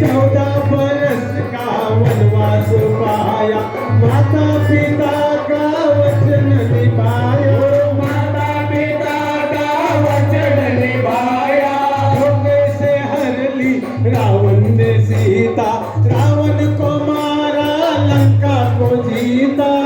चौदह बरस का वनवास पाया माता पिता का वचन निभाया। माता पिता का वचन निभाया से हर ली रावण ने सीता रावण को मारा लंका को जीता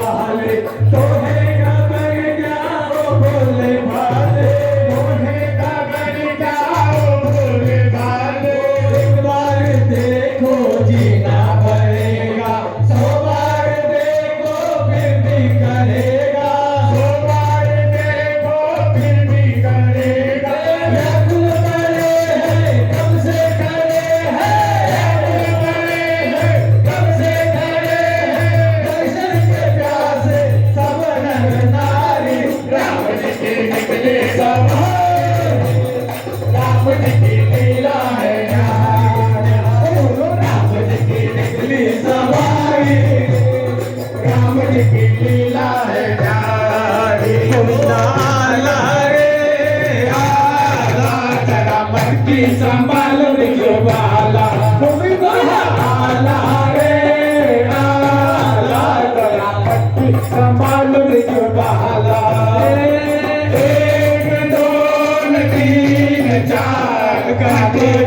Cadê?